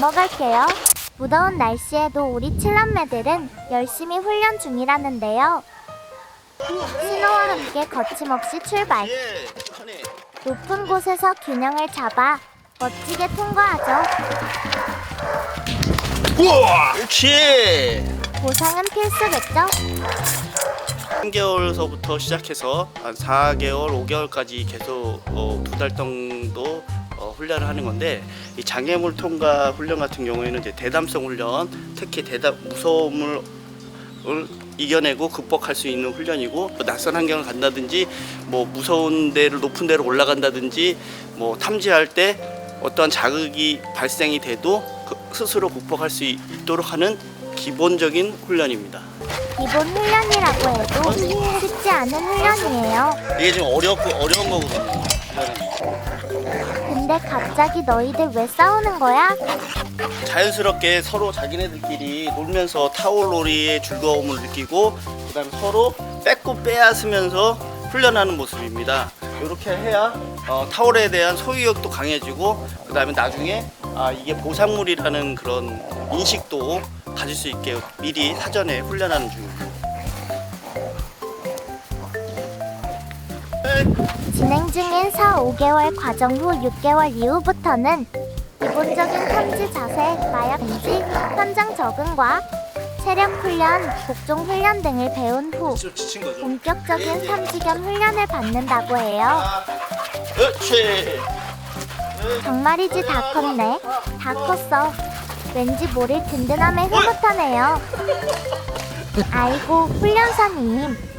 넘어갈게요. 무더운 날씨에도 우리 칠남매들은 열심히 훈련 중이라는데요. 신호와 함께 거침없이 출발. 높은 곳에서 균형을 잡아 멋지게 통과하죠. 우와! 그렇지. 보상은 필수겠죠? 3개월서부터 시작해서 한 4개월, 5개월까지 계속 어, 두달 정도 어, 훈련을 하는 건데 이 장애물 통과 훈련 같은 경우에는 이제 대담성 훈련, 특히 대담 무서움을 을 이겨내고 극복할 수 있는 훈련이고 뭐 낯선 환경을 간다든지 뭐 무서운 데를 높은 데로 올라간다든지 뭐 탐지할 때 어떠한 자극이 발생이 돼도 그 스스로 극복할 수 있- 있도록 하는 기본적인 훈련입니다. 기본 훈련이라고 해도 쉽지 않은 훈련이에요. 이게 좀 어렵고 어려운 거거든요. 갑자기 너희들 왜 싸우는 거야? 자연스럽게 서로 자기네들끼리 놀면서 타올놀이의 즐거움을 느끼고 그다음에 서로 뺏고 빼앗으면서 훈련하는 모습입니다. 이렇게 해야 어, 타올에 대한 소유욕도 강해지고 그다음에 나중에 아 이게 보상물이라는 그런 인식도 가질 수 있게 미리 사전에 훈련하는 중입니다. 진행 중인 4, 5개월 과정 후 6개월 이후부터는 기본적인 탐지 자세, 마약 인지, 현장 적응과 체력 훈련, 복종 훈련 등을 배운 후좀 지친 거죠? 본격적인 탐지 겸 훈련을 받는다고 해요. 그렇지. 정말이지 다 컸네. 다 컸어. 왠지 모를 든든함에 흐뭇하네요. 아이고 훈련사님